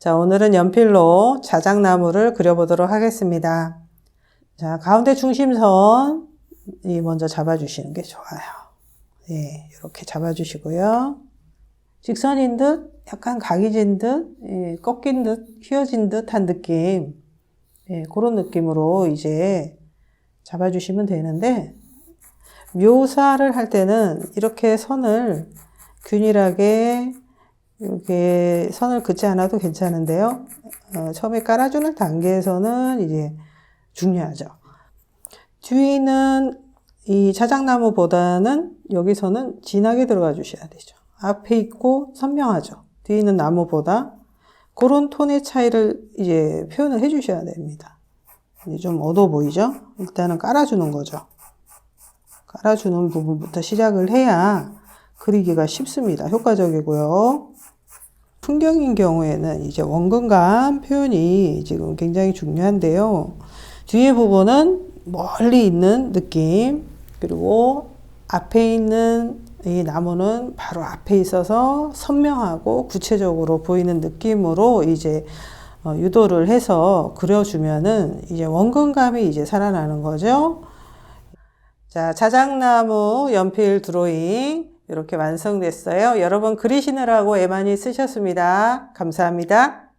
자, 오늘은 연필로 자작나무를 그려보도록 하겠습니다. 자, 가운데 중심선 이 먼저 잡아주시는 게 좋아요. 예, 이렇게 잡아주시고요. 직선인 듯, 약간 각이 진 듯, 예, 꺾인 듯, 휘어진 듯한 느낌. 예, 그런 느낌으로 이제 잡아주시면 되는데, 묘사를 할 때는 이렇게 선을 균일하게 이렇게 선을 긋지 않아도 괜찮은데요. 어, 처음에 깔아주는 단계에서는 이제 중요하죠. 뒤에 있는 이 자작나무보다는 여기서는 진하게 들어가 주셔야 되죠. 앞에 있고 선명하죠. 뒤에 있는 나무보다 그런 톤의 차이를 이제 표현을 해 주셔야 됩니다. 이제 좀 어두워 보이죠? 일단은 깔아주는 거죠. 깔아주는 부분부터 시작을 해야 그리기가 쉽습니다. 효과적이고요. 풍경인 경우에는 이제 원근감 표현이 지금 굉장히 중요한데요. 뒤에 부분은 멀리 있는 느낌, 그리고 앞에 있는 이 나무는 바로 앞에 있어서 선명하고 구체적으로 보이는 느낌으로 이제 어, 유도를 해서 그려주면은 이제 원근감이 이제 살아나는 거죠. 자, 자작나무 연필 드로잉 이렇게 완성됐어요. 여러분 그리시느라고 애 많이 쓰셨습니다. 감사합니다.